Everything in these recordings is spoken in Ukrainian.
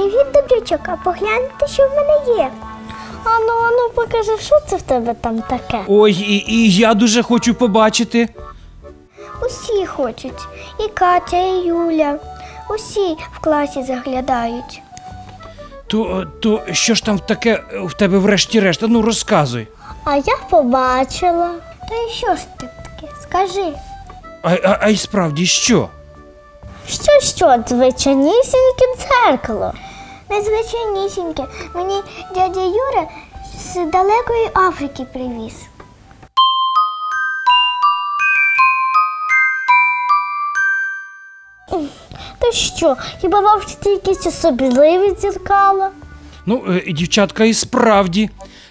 Привіт, добрячок, а погляньте, що в мене є. Ану, ану, покажи, що це в тебе там таке. Ой, і, і я дуже хочу побачити. Усі хочуть. І Катя, і Юля. Усі в класі заглядають. То, то що ж там таке в тебе врешті-решт? Ну розказуй. А я побачила. Та і що ж ти таке? Скажи. А, а, а й справді що? Що, що, звичайнісіньке дзеркало? Незвичайнісіньке. Мені дядя Юра з далекої Африки привіз. Та що, хіба в Африці якісь особливі дзеркала? Ну, е, дівчатка, і справді,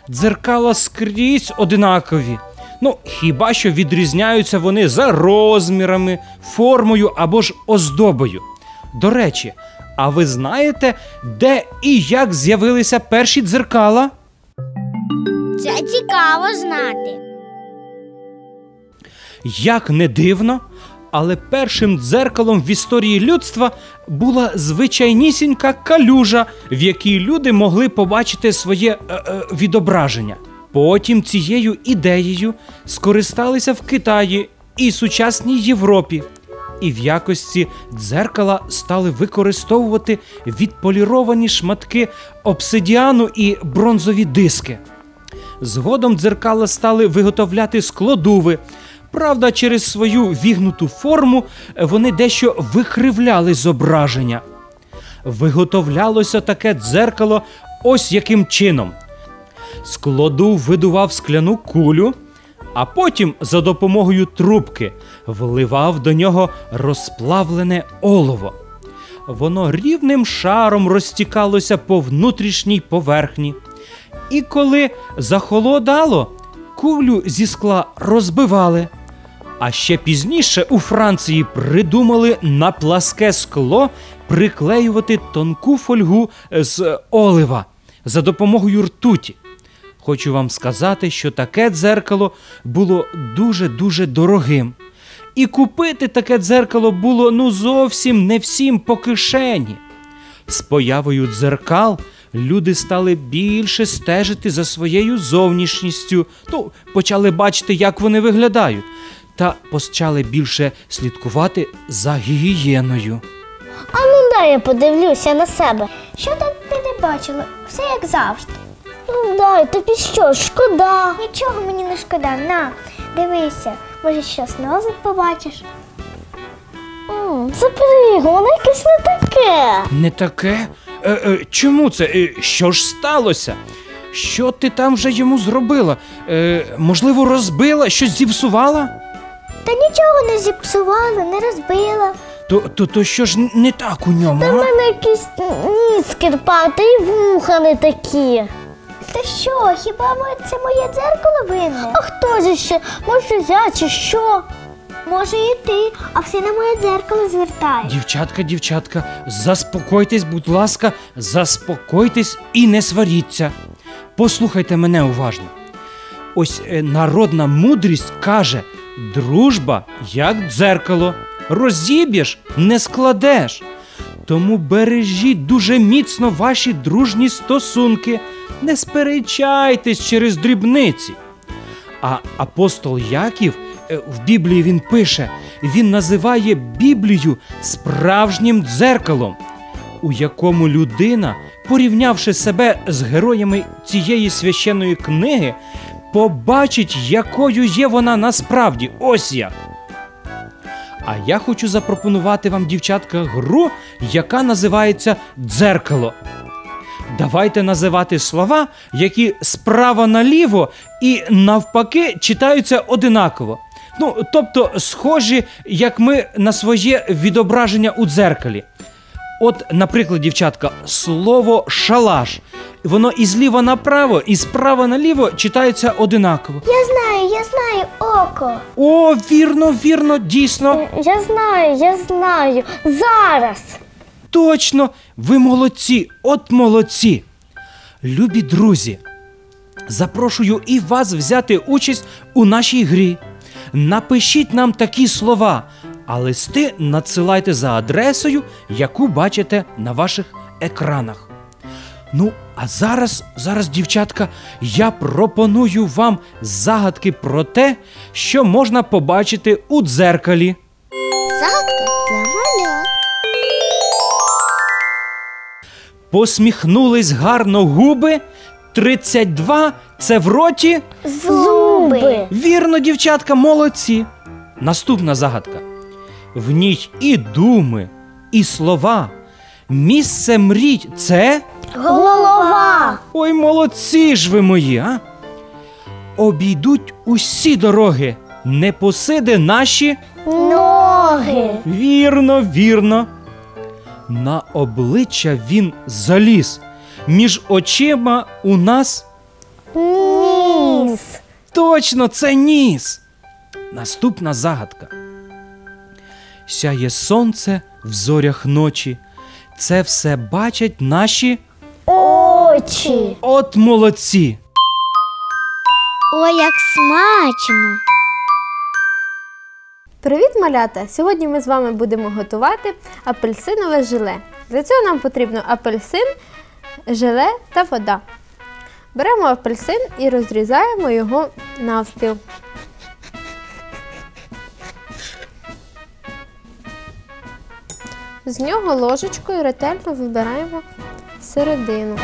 дзеркала скрізь одинакові. Ну, хіба що відрізняються вони за розмірами, формою або ж оздобою. До речі, а ви знаєте, де і як з'явилися перші дзеркала? Це цікаво знати. Як не дивно, але першим дзеркалом в історії людства була звичайнісінька калюжа, в якій люди могли побачити своє е, е, відображення. Потім цією ідеєю скористалися в Китаї і сучасній Європі. І в якості дзеркала стали використовувати відполіровані шматки обсидіану і бронзові диски. Згодом дзеркала стали виготовляти складуви. Правда, через свою вігнуту форму вони дещо викривляли зображення. Виготовлялося таке дзеркало ось яким чином. Складу видував скляну кулю, а потім за допомогою трубки вливав до нього розплавлене олово. Воно рівним шаром розтікалося по внутрішній поверхні. І коли захолодало, кулю зі скла розбивали. А ще пізніше у Франції придумали на пласке скло приклеювати тонку фольгу з олива за допомогою ртуті. Хочу вам сказати, що таке дзеркало було дуже-дуже дорогим. І купити таке дзеркало було ну зовсім не всім по кишені. З появою дзеркал люди стали більше стежити за своєю зовнішністю, ну, почали бачити, як вони виглядають, та почали більше слідкувати за гігієною. А ну дай я подивлюся на себе. Що там ти не бачила? Все як завжди. Ну дай, тобі що, шкода. Нічого мені не шкода. На, дивися, може щось нове побачиш. М, Забери його, воно якесь не таке. Не таке? Е, е, чому це? Е, що ж сталося? Що ти там вже йому зробила? Е, можливо, розбила, щось зіпсувала? Та нічого не зіпсувала, не розбила. То, то, то що ж не так у ньому? Та в А? мене якийсь ніс кирпатий і вуха не такі. Та що, хіба це моє дзеркало винне? А хто ж ще? Може я чи що? Може і ти, а всі на моє дзеркало звертають. Дівчатка, дівчатка, заспокойтесь, будь ласка, заспокойтесь і не сваріться. Послухайте мене уважно. Ось е, народна мудрість каже: дружба як дзеркало, розіб'єш, не складеш. Тому бережіть дуже міцно ваші дружні стосунки, не сперечайтесь через дрібниці. А апостол Яків е, в Біблії він пише, він називає Біблію справжнім дзеркалом, у якому людина, порівнявши себе з героями цієї священної книги, побачить, якою є вона насправді. Ось як. А я хочу запропонувати вам, дівчатка, гру, яка називається дзеркало. Давайте називати слова, які справа наліво і навпаки читаються одинаково. Ну, тобто, схожі, як ми на своє відображення у дзеркалі. От, наприклад, дівчатка, слово шалаш. Воно і зліва направо, і справа наліво читається одинаково. Я знаю, я знаю око. О, вірно, вірно, дійсно. Я знаю, я знаю. Зараз. Точно, ви молодці, от молодці. Любі друзі, запрошую і вас взяти участь у нашій грі. Напишіть нам такі слова, а листи надсилайте за адресою, яку бачите на ваших екранах. Ну, а зараз, зараз, дівчатка, я пропоную вам загадки про те, що можна побачити у дзеркалі. Загадка для малят. Посміхнулись гарно губи. 32 це в роті. Зуби. Вірно, дівчатка, молодці. Наступна загадка. В ній і думи, і слова. Місце мріть це. Голова. Ой, молодці ж ви мої, а? Обійдуть усі дороги, не посиде наші. Ноги. Вірно, вірно. На обличчя він заліз. Між очима у нас Ніс. точно це ніс. Наступна загадка. Сяє сонце в зорях ночі. Це все бачать наші Очі. от молодці. Ой, як смачно! Привіт, малята! Сьогодні ми з вами будемо готувати апельсинове желе. Для цього нам потрібно апельсин, желе та вода. Беремо апельсин і розрізаємо його навпіл. З нього ложечкою ретельно вибираємо середину.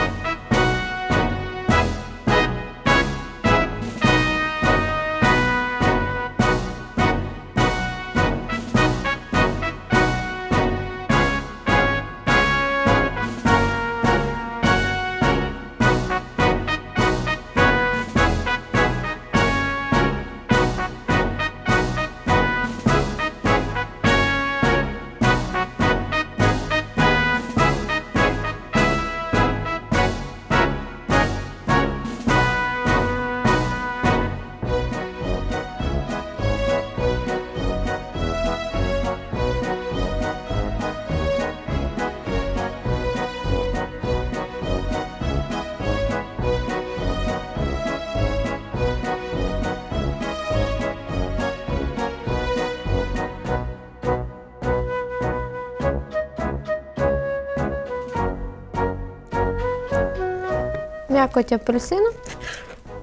М'якоть апельсину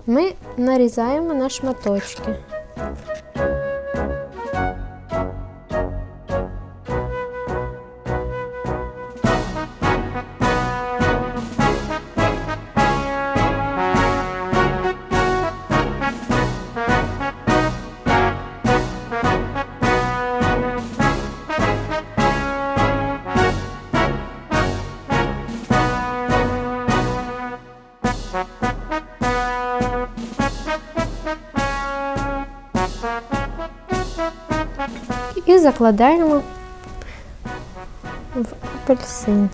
ми нарізаємо на шматочки. І закладаємо в апельсин.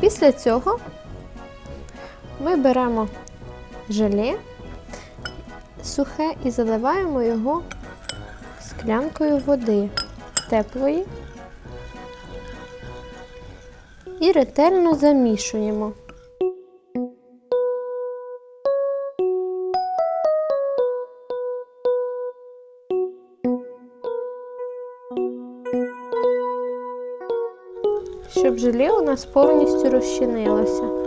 Після цього ми беремо желе сухе і заливаємо його склянкою води теплої і ретельно замішуємо. Щоб желе у нас повністю розчинилося.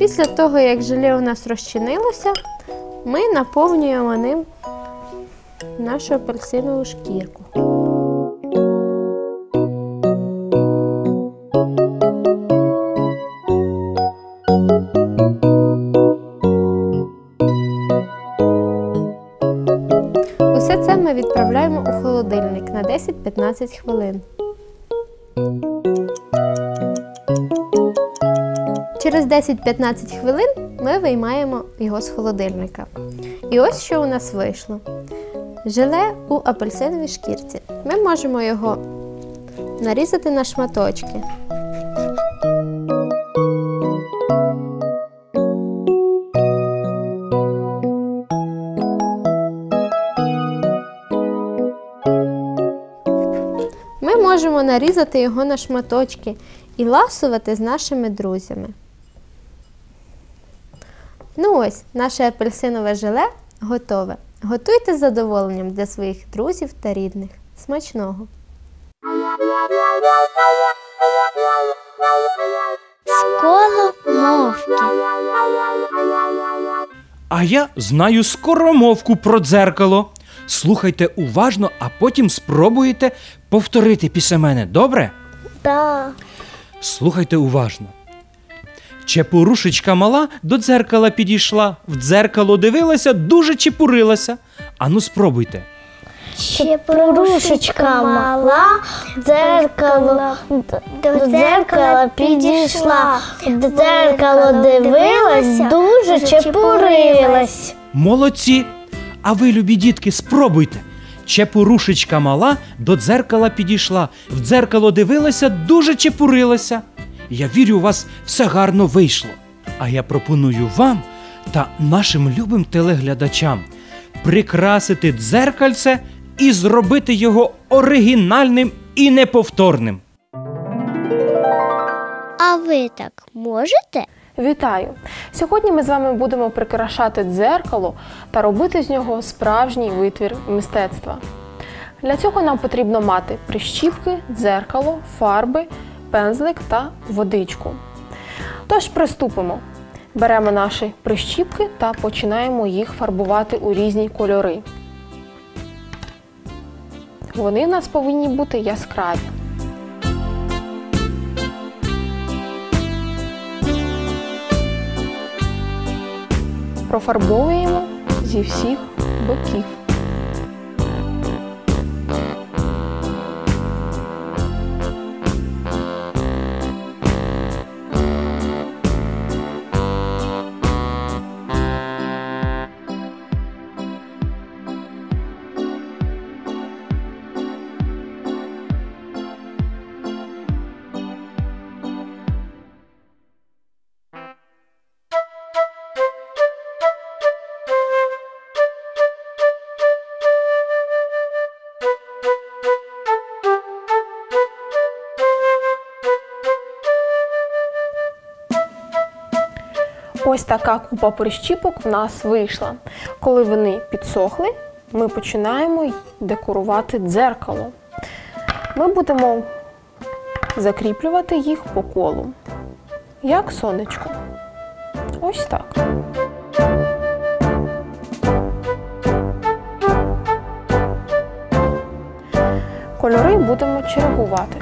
Після того, як желе у нас розчинилося, ми наповнюємо ним нашу апельсинову шкірку. Усе це ми відправляємо у холодильник на 10-15 хвилин. Через 10-15 хвилин ми виймаємо його з холодильника. І ось що у нас вийшло. Желе у апельсиновій шкірці. Ми можемо його нарізати на шматочки. Ми можемо нарізати його на шматочки і ласувати з нашими друзями. Ну ось, наше апельсинове желе готове. Готуйте з задоволенням для своїх друзів та рідних. Смачного! Скоромовки. А я знаю скоромовку про дзеркало. Слухайте уважно, а потім спробуєте повторити після мене, добре? Так. Слухайте уважно. Чепурушечка мала до дзеркала підійшла, в дзеркало дивилася, дуже чепурилася. Ану, спробуйте. Чепурушечка мала, дзеркало до дзеркала підійшла, в дзеркало дивилась, дуже чепурилась. Молодці! А ви, любі дітки, спробуйте. Чепурушечка мала до дзеркала підійшла, в дзеркало дивилася, дуже чепурилася. Я вірю, у вас все гарно вийшло. А я пропоную вам та нашим любим телеглядачам прикрасити дзеркальце і зробити його оригінальним і неповторним. А ви так можете? Вітаю! Сьогодні ми з вами будемо прикрашати дзеркало та робити з нього справжній витвір мистецтва. Для цього нам потрібно мати прищіпки, дзеркало, фарби, пензлик та водичку. Тож приступимо. Беремо наші прищіпки та починаємо їх фарбувати у різні кольори. Вони в нас повинні бути яскраві. Профарбовуємо зі всіх боків. Ось така купа прищіпок в нас вийшла. Коли вони підсохли, ми починаємо декорувати дзеркало. Ми будемо закріплювати їх по колу, як сонечко. Ось так. Кольори будемо чергувати.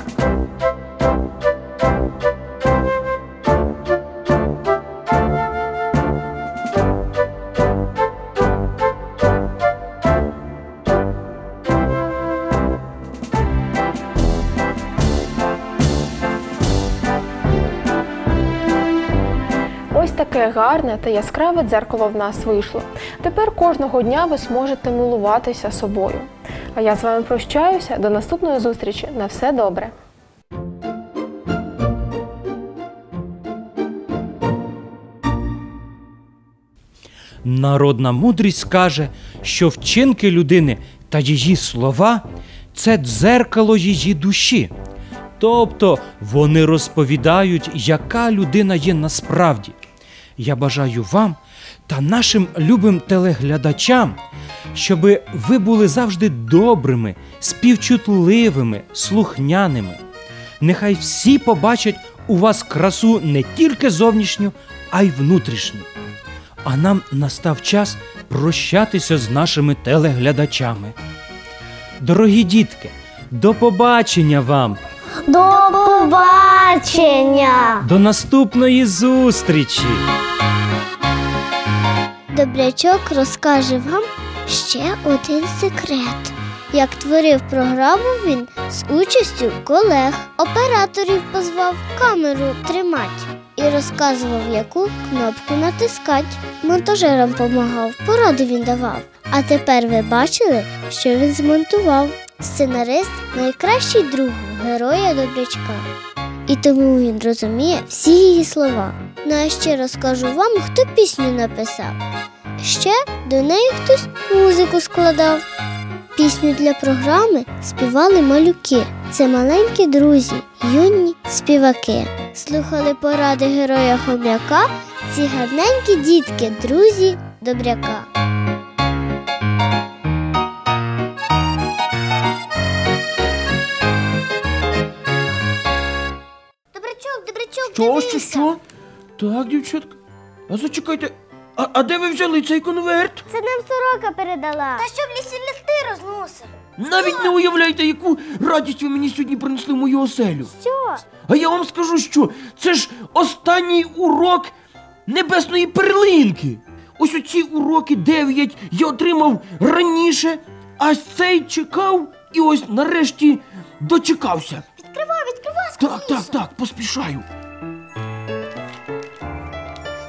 Гарне та яскраве дзеркало в нас вийшло. Тепер кожного дня ви зможете милуватися собою. А я з вами прощаюся. До наступної зустрічі. На все добре! Народна мудрість каже, що вчинки людини та її слова це дзеркало її душі. Тобто вони розповідають, яка людина є насправді. Я бажаю вам та нашим любим телеглядачам, щоб ви були завжди добрими, співчутливими, слухняними. Нехай всі побачать у вас красу не тільки зовнішню, а й внутрішню. А нам настав час прощатися з нашими телеглядачами. Дорогі дітки, до побачення вам! До побачення! До наступної зустрічі! Добрячок розкаже вам ще один секрет. як творив програму він з участю колег. Операторів позвав камеру тримати і розказував, яку кнопку натискати. Монтажерам помагав, поради він давав. А тепер ви бачили, що він змонтував. Сценарист найкращий друг героя добрячка. І тому він розуміє всі її слова. Ну а ще розкажу вам, хто пісню написав. Ще до неї хтось музику складав. Пісню для програми співали малюки. Це маленькі друзі, юні співаки. Слухали поради героя хом'яка, ці гарненькі дітки, друзі добряка. Добрячок, добрячок, Що, що, що? Так, дівчатка. А зачекайте, а, а де ви взяли цей конверт? Це нам сорока передала. Та щоб лісі листи розносив. Навіть не уявляєте, яку радість ви мені сьогодні принесли в мою оселю. Що? А я вам скажу, що це ж останній урок небесної перлинки. Ось оці уроки дев'ять я отримав раніше, а цей чекав і ось нарешті дочекався. Відкривай, відкривай, Так, так, так, поспішаю.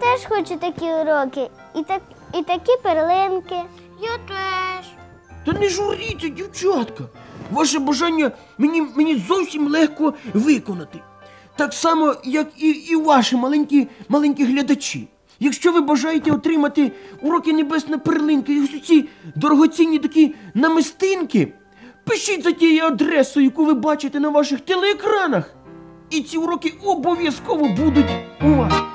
Теж хочу такі уроки. І, так, і такі перлинки. Я теж. Та не журіться, дівчатка. Ваше бажання мені, мені зовсім легко виконати. Так само, як і, і ваші маленькі, маленькі глядачі. Якщо ви бажаєте отримати уроки Небесна перлинка і ось ці дорогоцінні такі намистинки, пишіть за тією адресою, яку ви бачите на ваших телеекранах. І ці уроки обов'язково будуть у вас.